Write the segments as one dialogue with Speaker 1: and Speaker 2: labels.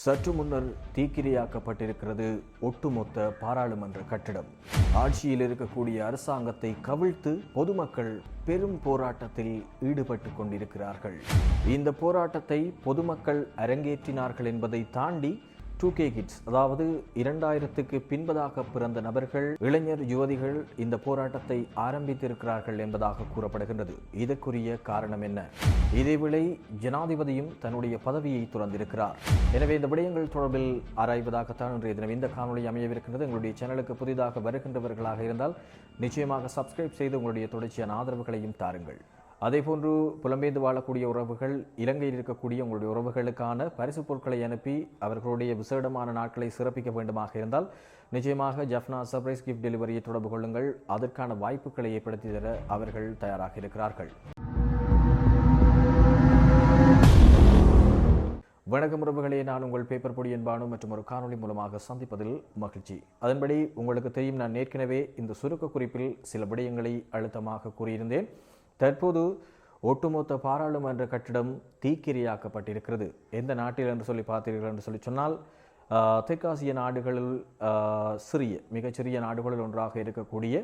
Speaker 1: சற்று முன்னர் தீக்கிரையாக்கப்பட்டிருக்கிறது ஒட்டுமொத்த பாராளுமன்ற கட்டிடம். ஆட்சியில் இருக்கக்கூடிய அரசாங்கத்தை கவிழ்த்து பொதுமக்கள் பெரும் போராட்டத்தில் ஈடுபட்டு கொண்டிருக்கிறார்கள். இந்த போராட்டத்தை பொதுமக்கள் அரங்கேற்றினார்கள் என்பதை தாண்டி டூ கே கிட்ஸ் அதாவது இரண்டாயிரத்துக்கு பின்பதாக பிறந்த நபர்கள் இளைஞர் யுவதிகள் இந்த போராட்டத்தை ஆரம்பித்திருக்கிறார்கள் என்பதாக கூறப்படுகின்றது. இதற்குரிய காரணம் என்ன? இதேவேளை ஜனாதிபதியும் தன்னுடைய பதவியை துறந்திருக்கிறார். எனவே இந்த விடயங்கள் தொடர்பில் ஆராய்வதாகத்தான் இன்றைய தினம் இந்த காணொலி அமையவிருக்கின்றது. எங்களுடைய சேனலுக்கு புதிதாக வருகின்றவர்களாக இருந்தால் நிச்சயமாக சப்ஸ்கிரைப் செய்து உங்களுடைய தொடர்ச்சியான ஆதரவுகளையும் தாருங்கள். அதேபோன்று புலம்பெயர்ந்து வாழக்கூடிய உறவுகள் இலங்கையில் இருக்கக்கூடிய உங்களுடைய உறவுகளுக்கான பரிசு பொருட்களை அனுப்பி அவர்களுடைய விசேடமான நாட்களை சிறப்பிக்க வேண்டுமாக இருந்தால் நிச்சயமாக ஜஃப்னா சர்ப்ரைஸ் கிஃப்ட் டெலிவரியை தொடர்பு கொள்ளுங்கள். அதற்கான வாய்ப்புகளை ஏற்படுத்தி தர அவர்கள் தயாராக இருக்கிறார்கள். வணக்கம் உறவுகளே. நான் உங்கள் பேப்பர் பொடி என்பானு மற்றும் ஒரு காணொலி மூலமாக சந்திப்பதில் மகிழ்ச்சி. அதன்படி உங்களுக்கு தெரியும் நான் ஏற்கனவே இந்த சுருக்க குறிப்பில் சில விடயங்களை அழுத்தமாக கூறியிருந்தேன். தற்போது ஒட்டுமொத்த பாராளுமன்ற கட்டிடம் தீக்கிரையாக்கப்பட்டிருக்கிறது. எந்த நாட்டில் என்று சொல்லி பார்த்தீர்கள் என்று சொல்லி சொன்னால் தெற்காசிய நாடுகளில் சிறிய மிகச்சிறிய நாடுகளில் ஒன்றாக இருக்கக்கூடிய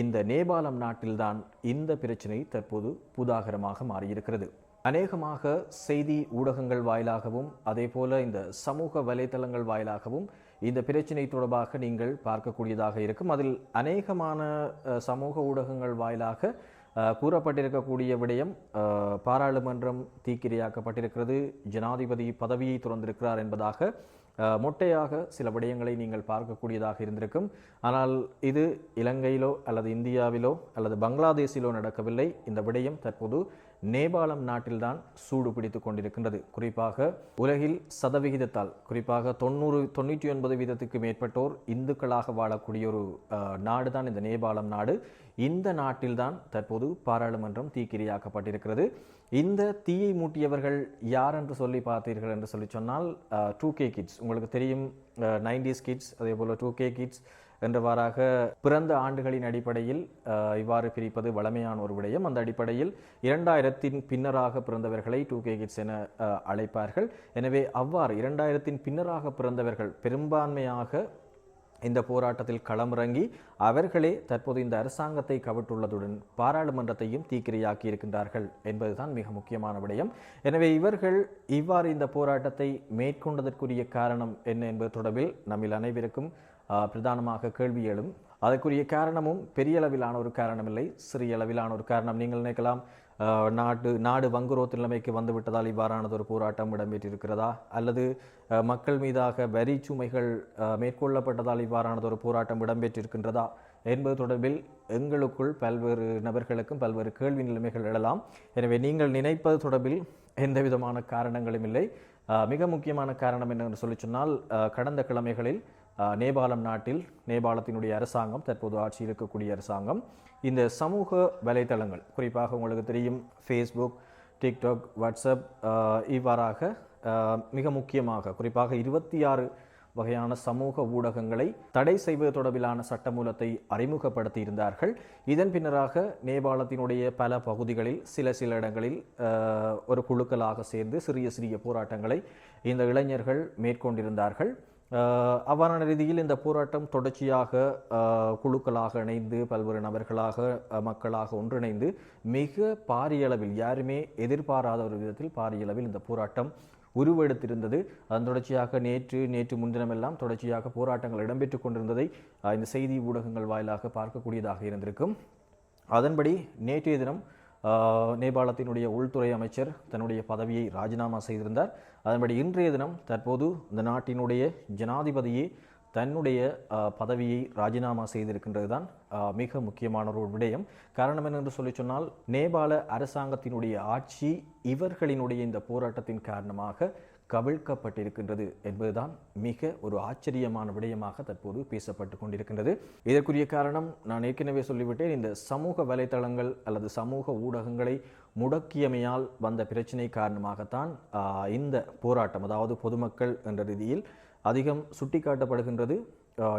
Speaker 1: இந்த நேபாளம் நாட்டில்தான் இந்த பிரச்சினை தற்போது புதாகரமாக மாறியிருக்கிறது. அநேகமாக செய்தி ஊடகங்கள் வாயிலாகவும் அதே போல இந்த சமூக வலைத்தளங்கள் வாயிலாகவும் இந்த பிரச்சனை தொடர்பாக நீங்கள் பார்க்கக்கூடியதாக இருக்கும். அதில் அநேகமான சமூக ஊடகங்கள் வாயிலாக கூறப்பட்டிருக்கக்கூடிய விடயம் பாராளுமன்றம் தீக்கிரையாக்கப்பட்டிருக்கிறது. ஜனாதிபதி பதவியை துறந்திருக்கிறார் என்பதாக மொட்டையாக சில விடயங்களை நீங்கள் பார்க்கக்கூடியதாக இருந்திருக்கும். ஆனால் இது இலங்கையிலோ அல்லது இந்தியாவிலோ அல்லது பங்களாதேஷிலோ நடக்கவில்லை. இந்த விடயம் தற்போது நேபாளம் நாட்டில்தான் சூடு பிடித்து கொண்டிருக்கின்றது. குறிப்பாக உலகில் சதவிகிதத்தால் குறிப்பாக தொண்ணூறு தொண்ணூற்றி ஒன்பது வீதத்துக்கு மேற்பட்டோர் இந்துக்களாக வாழக்கூடிய ஒரு நாடு நாடுதான் இந்த நேபாளம் நாடு. இந்த நாட்டில்தான் தற்போது பாராளுமன்றம் தீக்கிரையாக்கப்பட்டிருக்கிறது. இந்த தீயை மூட்டியவர்கள் யார் என்று சொல்லி பார்த்தீர்கள் என்று சொல்லி சொன்னால் டூ கே கிட்ஸ் உங்களுக்கு தெரியும் நைன்டிஸ் கிட்ஸ் அதே போல் டூ கே கிட்ஸ் என்றவாறாக பிறந்த ஆண்டுகளின் அடிப்படையில் இவ்வாறு பிரிப்பது வழமையான ஒரு விடயம். அந்த அடிப்படையில் இரண்டாயிரத்தின் பின்னராக பிறந்தவர்களை டூ கே கிட்ஸ் என அழைப்பார்கள். எனவே அவ்வாறு இரண்டாயிரத்தின் பின்னராக பிறந்தவர்கள் பெரும்பான்மையாக இந்த போராட்டத்தில் களமிறங்கி அவர்களே தற்போது இந்த அரசாங்கத்தை கவிட்டுள்ளதுடன் பாராளுமன்றத்தையும் தீக்கிரையாக்கி இருக்கின்றார்கள் என்பதுதான் மிக முக்கியமான விடயம். எனவே இவர்கள் இவ்வாறு இந்த போராட்டத்தை மேற்கொண்டதற்குரிய காரணம் என்ன என்பது தொடர்பில் நம்மில் அனைவருக்கும் பிரதானமாக கேள்வி எழும். அதற்குரிய காரணமும் பெரிய அளவிலான ஒரு காரணமில்லை சிறிய அளவிலான ஒரு காரணம் நீங்கள் நினைக்கலாம். நாட்டு நாடு வங்குரோத்து நிலைமைக்கு வந்துவிட்டதால் இவ்வாறானது ஒரு போராட்டம் இடம்பெற்றிருக்கிறதா? அல்லது மக்கள் மீதாக வரி சுமைகள் மேற்கொள்ளப்பட்டதால் இவ்வாறானது ஒரு போராட்டம் இடம்பெற்றிருக்கின்றதா? என்பது தொடர்பில் எங்களுக்குள் பல்வேறு நபர்களுக்கும் பல்வேறு கேள்வி நிலைமைகள் எழலாம். எனவே நீங்கள் நினைப்பது தொடர்பில் எந்த விதமான காரணங்களும் இல்லை. மிக முக்கியமான காரணம் என்னவென்று சொல்லி சொன்னால் கடந்த கிழமைகளில் நேபாளம் நாட்டில் நேபாளத்தினுடைய அரசாங்கம் தற்போது ஆட்சியில் இருக்கக்கூடிய அரசாங்கம் இந்த சமூக வலைத்தளங்கள் குறிப்பாக உங்களுக்கு தெரியும் ஃபேஸ்புக் டிக்டாக் வாட்ஸ்அப் இவ்வாறாக மிக முக்கியமாக குறிப்பாக இருபத்தி ஆறு வகையான சமூக ஊடகங்களை தடை செய்வது தொடர்பிலான சட்டமூலத்தை அறிமுகப்படுத்தி இருந்தார்கள் இதன் பின்னராக நேபாளத்தினுடைய பல பகுதிகளில் சில சில இடங்களில் ஒரு குழுக்களாக சேர்ந்து சிறிய சிறிய போராட்டங்களை இந்த இளைஞர்கள் மேற்கொண்டிருந்தார்கள். அவ்வாறான ரீதியில் இந்த போராட்டம் தொடர்ச்சியாக குழுக்களாக இணைந்து பல்வேறு நபர்களாக மக்களாக ஒன்றிணைந்து மிக பாரிய அளவில் யாருமே எதிர்பாராத ஒரு விதத்தில் பாரிய அளவில் இந்த போராட்டம் உருவெடுத்திருந்தது. அதன் தொடர்ச்சியாக நேற்று நேற்று முன்தினமெல்லாம் தொடர்ச்சியாக போராட்டங்கள் இடம்பெற்று கொண்டிருந்ததை இந்த செய்தி ஊடகங்கள் வாயிலாக பார்க்கக்கூடியதாக இருந்திருக்கும். அதன்படி நேற்றைய தினம் நேபாளத்தினுடைய உள்துறை அமைச்சர் தன்னுடைய பதவியை ராஜினாமா செய்திருந்தார். அதன்படி இன்றைய தினம் தற்போது இந்த நாட்டினுடைய ஜனாதிபதியே தன்னுடைய பதவியை ராஜினாமா செய்திருக்கின்றது தான் மிக முக்கியமான ஒரு விடயம். காரணம் என்னென்று சொல்லி சொன்னால் நேபாள அரசாங்கத்தினுடைய ஆட்சி இவர்களினுடைய இந்த போராட்டத்தின் காரணமாக கவிழ்க்கப்பட்டிருக்கின்றது என்பதுதான் மிக ஒரு ஆச்சரியமான விடயமாக தற்போது பேசப்பட்டு கொண்டிருக்கின்றது. இதற்குரிய காரணம் நான் ஏற்கனவே சொல்லிவிட்டேன் இந்த சமூக வலைத்தளங்கள் அல்லது சமூக ஊடகங்களை முடக்கியமையால் வந்த பிரச்சினை காரணமாகத்தான் இந்த போராட்டம் அதாவது பொதுமக்கள் என்ற ரீதியில் அதிகம் சுட்டிக்காட்டப்படுகின்றது.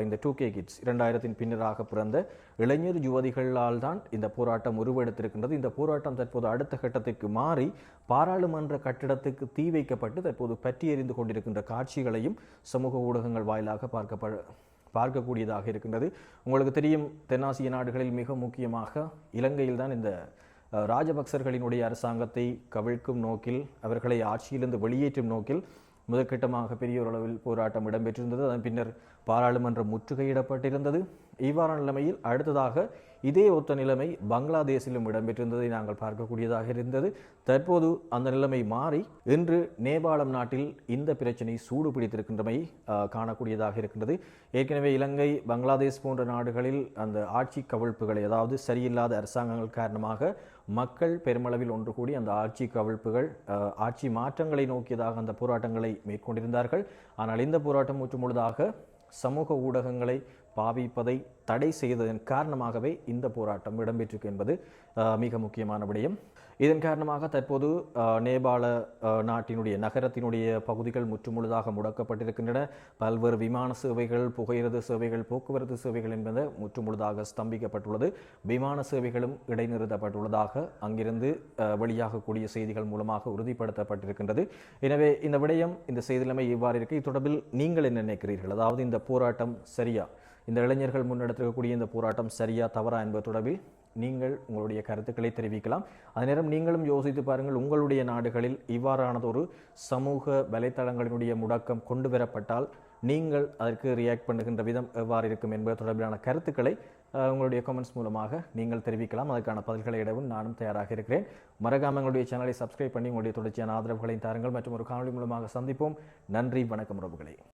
Speaker 1: இந்த டூ கே கிட்ஸ் இரண்டாயிரத்தின் பின்னராக பிறந்த இளைஞர் யுவதிகளால் தான் இந்த போராட்டம் உருவெடுத்திருக்கின்றது. இந்த போராட்டம் தற்போது அடுத்த கட்டத்திற்கு மாறி பாராளுமன்ற கட்டிடத்துக்கு தீ வைக்கப்பட்டு தற்போது பற்றி எறிந்து கொண்டிருக்கின்ற காட்சிகளையும் சமூக ஊடகங்கள் வாயிலாக பார்க்கப்பட பார்க்கக்கூடியதாக இருக்கின்றது. உங்களுக்கு தெரியும் தென்னாசிய நாடுகளில் மிக முக்கியமாக இலங்கையில் தான் இந்த ராஜபக்சர்களினுடைய அரசாங்கத்தை கவிழ்க்கும் நோக்கில் அவர்களை ஆட்சியிலிருந்து வெளியேற்றும் நோக்கில் முதற்கட்டமாக பெரிய அளவில் போராட்டம் இடம்பெற்றிருந்தது. அதன் பின்னர் பாராளுமன்றம் முற்றுகையிடப்பட்டிருந்தது. இவ்வாறான நிலைமையில் அடுத்ததாக இதே ஒத்த நிலைமை பங்களாதேஷிலும் இடம்பெற்றிருந்ததை நாங்கள் பார்க்கக்கூடியதாக இருந்தது. தற்போது அந்த நிலைமை மாறி இன்று நேபாளம் நாட்டில் இந்த பிரச்சனை சூடு பிடித்திருக்கின்றமை காணக்கூடியதாக இருக்கின்றது. ஏற்கனவே இலங்கை பங்களாதேஷ் போன்ற நாடுகளில் அந்த ஆட்சி கவிழ்ப்புகளை ஏதாவது சரியில்லாத அரசாங்கங்கள் காரணமாக மக்கள் பெருமளவில் ஒன்று கூடி அந்த ஆட்சி கவிழ்ப்புகள் ஆட்சி மாற்றங்களை நோக்கியதாக அந்த போராட்டங்களை மேற்கொண்டிருந்தார்கள். ஆனால் இந்த போராட்டம் முற்றுமுழுதாக சமூக ஊடகங்களை பாவிப்பதை தடை செய்ததன் காரணமாகவே இந்த போராட்டம் இடம்பெற்றிருக்கு என்பது மிக முக்கியமான விடயம். இதன் காரணமாக தற்போது நேபாள நாட்டினுடைய நகரத்தினுடைய பகுதிகள் முற்றுமுழுதாக முடக்கப்பட்டிருக்கின்றன. பல்வேறு விமான சேவைகள் புகையிரத சேவைகள் போக்குவரத்து சேவைகள் என்பது முற்றுமுழுதாக ஸ்தம்பிக்கப்பட்டுள்ளது. விமான சேவைகளும் இடைநிறுத்தப்பட்டுள்ளதாக அங்கிருந்து வெளியாகக்கூடிய செய்திகள் மூலமாக உறுதிப்படுத்தப்பட்டிருக்கின்றது. எனவே இந்த விடயம் இந்த செய்தி நிலைமை இவ்வாறு இருக்கு. இது தொடர்பில் நீங்கள் என்ன நினைக்கிறீர்கள்? அதாவது இந்த போராட்டம் சரியா? இந்த இளைஞர்கள் முன்னெடுத்திருக்கக்கூடிய இந்த போராட்டம் சரியா தவறா என்பது தொடர்பில் நீங்கள் உங்களுடைய கருத்துக்களை தெரிவிக்கலாம். அதே நேரம் நீங்களும் யோசித்து பாருங்கள் உங்களுடைய நாடுகளில் இவ்வாறானதொரு சமூக வலைத்தளங்களினுடைய முடக்கம் கொண்டு வரப்பட்டால் நீங்கள் அதற்கு ரியாக்ட் பண்ணுகின்ற விதம் எவ்வாறு இருக்கும் என்பது தொடர்பிலான கருத்துக்களை உங்களுடைய கமெண்ட்ஸ் மூலமாக நீங்கள் தெரிவிக்கலாம். அதற்கான பதில்களை இடவும் நானும் தயாராக இருக்கிறேன். மறக்காம எங்களுடைய சேனலை சப்ஸ்கிரைப் பண்ணி உங்களுடைய தொடர்ச்சியான ஆதரவுகளையும் தாருங்கள். மற்றும் ஒரு காணொலி மூலமாக சந்திப்போம். நன்றி வணக்கம் உறவுகளே.